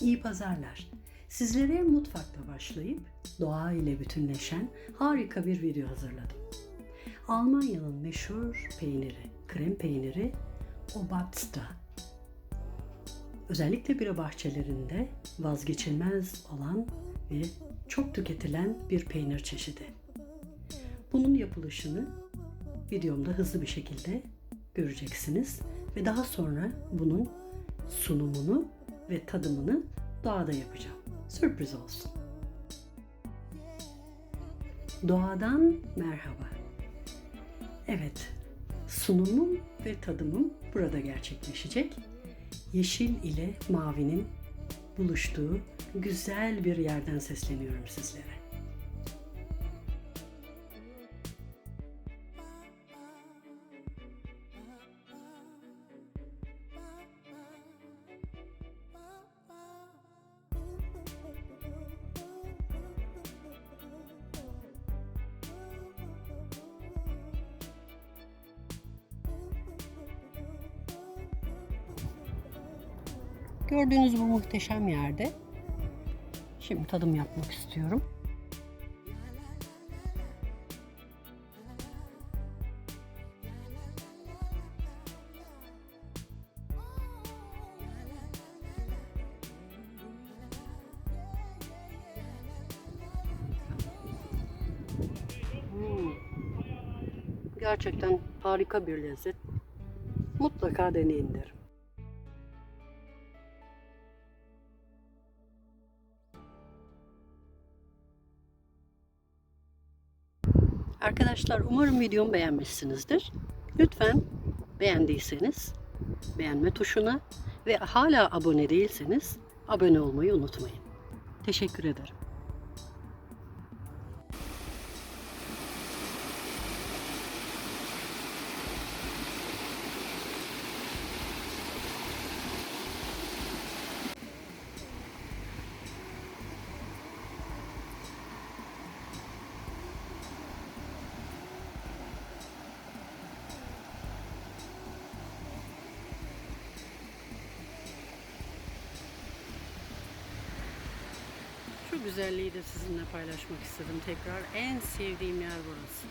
iyi pazarlar. Sizlere mutfakta başlayıp doğa ile bütünleşen harika bir video hazırladım. Almanya'nın meşhur peyniri, krem peyniri Obatsta. Özellikle bira bahçelerinde vazgeçilmez olan ve çok tüketilen bir peynir çeşidi. Bunun yapılışını videomda hızlı bir şekilde göreceksiniz ve daha sonra bunun sunumunu ve tadımını doğada yapacağım. Sürpriz olsun. Doğadan merhaba. Evet, sunumum ve tadımım burada gerçekleşecek. Yeşil ile mavinin buluştuğu güzel bir yerden sesleniyorum sizlere. Gördüğünüz bu muhteşem yerde şimdi tadım yapmak istiyorum. Hmm. Gerçekten harika bir lezzet. Mutlaka deneyin derim. Arkadaşlar umarım videomu beğenmişsinizdir. Lütfen beğendiyseniz beğenme tuşuna ve hala abone değilseniz abone olmayı unutmayın. Teşekkür ederim. Güzelliği de sizinle paylaşmak istedim tekrar. En sevdiğim yer burası.